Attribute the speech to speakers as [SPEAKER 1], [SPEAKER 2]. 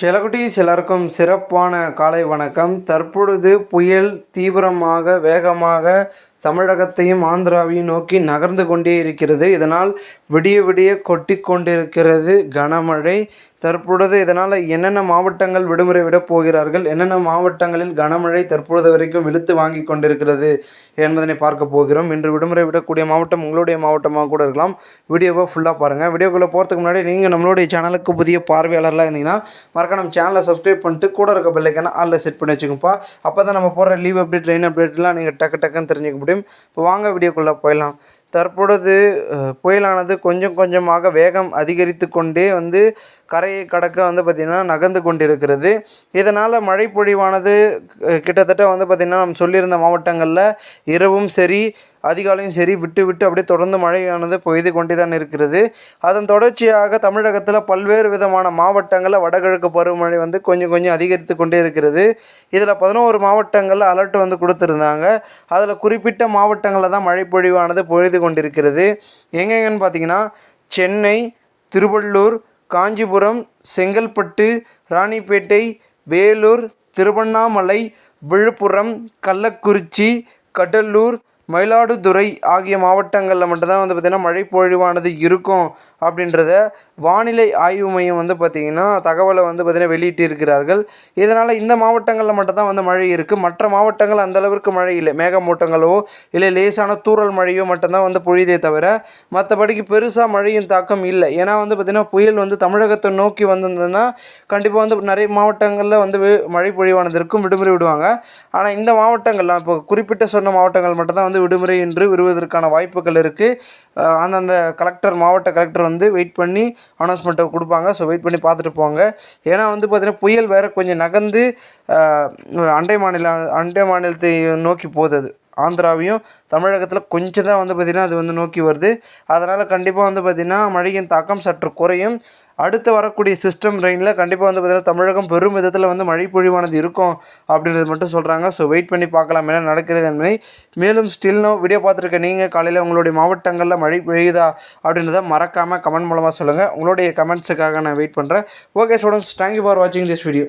[SPEAKER 1] செலகுட்டீஸ் எல்லாருக்கும் சிறப்பான காலை வணக்கம். தற்பொழுது புயல் தீவிரமாக வேகமாக தமிழகத்தையும் ஆந்திராவையும் நோக்கி நகர்ந்து கொண்டே இருக்கிறது. இதனால் விடிய விடிய கொட்டி கொண்டிருக்கிறது கனமழை. தற்பொழுது இதனால் என்னென்ன மாவட்டங்கள் விடுமுறை விடப் போகிறார்கள்? என்னென்ன மாவட்டங்களில் கனமழை தற்பொழுது வரைக்கும் விழுத்து வாங்கி கொண்டிருக்கிறது என்பதனை பார்க்க போகிறோம். இன்று விடுமுறை விடக்கூடிய மாவட்டம் உங்களுடைய மாவட்டமாக கூட இருக்கலாம். வீடியோவை ஃபுல்லாக பாருங்கள் வீடியோக்குள்ளே போகிறதுக்கு முன்னாடி நீங்கள் நம்மளுடைய சேனலுக்கு புதிய பார்வையாளர்லாம் இருந்தீங்கன்னா மறக்க நம்ம சேனலை சப்ஸ்கிரைப் பண்ணிட்டு கூட இருக்க பெல்லைக்கான ஆளில் செட் பண்ணி வச்சுக்கோப்பா அப்போ தான் நம்ம போகிற லீவ் அப்டேட் ட்ரெயின் அப்டேட்லாம் நீங்கள் டக்கு டக்குன்னு தெரிஞ்சுக்க முடியும். இப்போ வாங்க வீடியோக்குள்ளே போயிடலாம். தற்பொழுது புயலானது கொஞ்சம் கொஞ்சமாக வேகம் அதிகரித்து கொண்டே வந்து கரையை கடக்க வந்து பார்த்திங்கன்னா நகர்ந்து கொண்டிருக்கிறது. இதனால் மழை பொழிவானது கிட்டத்தட்ட வந்து பார்த்திங்கன்னா நம்ம சொல்லியிருந்த மாவட்டங்களில் இரவும் சரி அதிகாலையும் சரி விட்டு விட்டு அப்படியே தொடர்ந்து மழையானது பெய்து கொண்டே தான் இருக்கிறது. அதன் தொடர்ச்சியாக தமிழகத்தில் பல்வேறு விதமான மாவட்டங்களில் வடகிழக்கு பருவமழை வந்து கொஞ்சம் கொஞ்சம் அதிகரித்து கொண்டே இருக்கிறது. இதில் பதினோரு மாவட்டங்களில் அலர்ட் வந்து கொடுத்துருந்தாங்க. அதில் குறிப்பிட்ட மாவட்டங்களில் தான் மழை பொழிவானது கொண்டிருக்கிறது. எங்கெங்கன்னு பார்த்தீங்கன்னா சென்னை திருவள்ளூர் காஞ்சிபுரம் செங்கல்பட்டு ராணிப்பேட்டை வேலூர் திருவண்ணாமலை விழுப்புரம் கள்ளக்குறிச்சி கடலூர் மயிலாடுதுறை ஆகிய மாவட்டங்களில் மட்டும்தான் வந்து பார்த்திங்கன்னா மழை பொழிவானது இருக்கும். அப்படின்றத வானிலை ஆய்வு மையம் வந்து பார்த்திங்கன்னா தகவலை வந்து பார்த்திங்கன்னா வெளியிட்டு இருக்கிறார்கள் இதனால் இந்த மாவட்டங்களில் மட்டும்தான் வந்து மழை இருக்குது மற்ற மாவட்டங்கள் அந்தளவிற்கு மழை இல்லை. மேகமூட்டங்களோ இல்லை லேசான தூறல் மழையோ மட்டும்தான் வந்து பொழிதே தவிர மற்றபடிக்கு பெருசாக மழையின் தாக்கம் இல்லை. ஏன்னா வந்து பார்த்திங்கன்னா புயல் வந்து தமிழகத்தை நோக்கி வந்திருந்ததுன்னா கண்டிப்பாக வந்து நிறைய மாவட்டங்களில் வந்து மழை பொழிவானது இருக்கும் விடுமுறை விடுவாங்க. ஆனால் இந்த மாவட்டங்கள்லாம் இப்போ குறிப்பிட்ட சொன்ன மாவட்டங்கள் மட்டும்தான் வந்து விடுமுறை என்று விடுவதற்கான வாய்ப்புகள் இருக்குது அந்தந்த கலெக்டர் மாவட்ட கலெக்டர் வந்து வெயிட் பண்ணி அனௌன்ஸ்மெண்ட்டை கொடுப்பாங்க. ஸோ வெயிட் பண்ணி பார்த்துட்டு போங்க. ஏன்னா வந்து பார்த்திங்கன்னா புயல் வேறு கொஞ்சம் நகர்ந்து அண்டை மாநில அண்டை மாநிலத்தை நோக்கி போகுது அது. ஆந்திராவையும் தமிழகத்தில் கொஞ்சம் தான் வந்து பார்த்திங்கன்னா அது வந்து நோக்கி வருது. அதனால் கண்டிப்பாக வந்து பார்த்திங்கன்னா மழையின் தாக்கம் சற்று குறையும். அடுத்து வரக்கூடிய சிஸ்டம் ரெயினில் கண்டிப்பாக வந்து பார்த்திங்கன்னா தமிழகம் பெரும் விதத்தில் வந்து மழை பொழிவானது இருக்கும் அப்படின்றது மட்டும் சொல்கிறாங்க ஸோ வெயிட் பண்ணி பார்க்கலாம் என்ன நடக்கிறது என்பதை. மேலும் ஸ்டில்னோ வீடியோ பார்த்துருக்க நீங்கள் காலையில் உங்களுடைய மாவட்டங்களில் மழை பெய்யுதா அப்படின்றத மறக்காமல் கமெண்ட் மூலமாக சொல்லுங்கள் உங்களுடைய கமெண்ட்ஸுக்காக நான் வெயிட் பண்ணுறேன் okay students thank you for வாட்சிங் திஸ் வீடியோ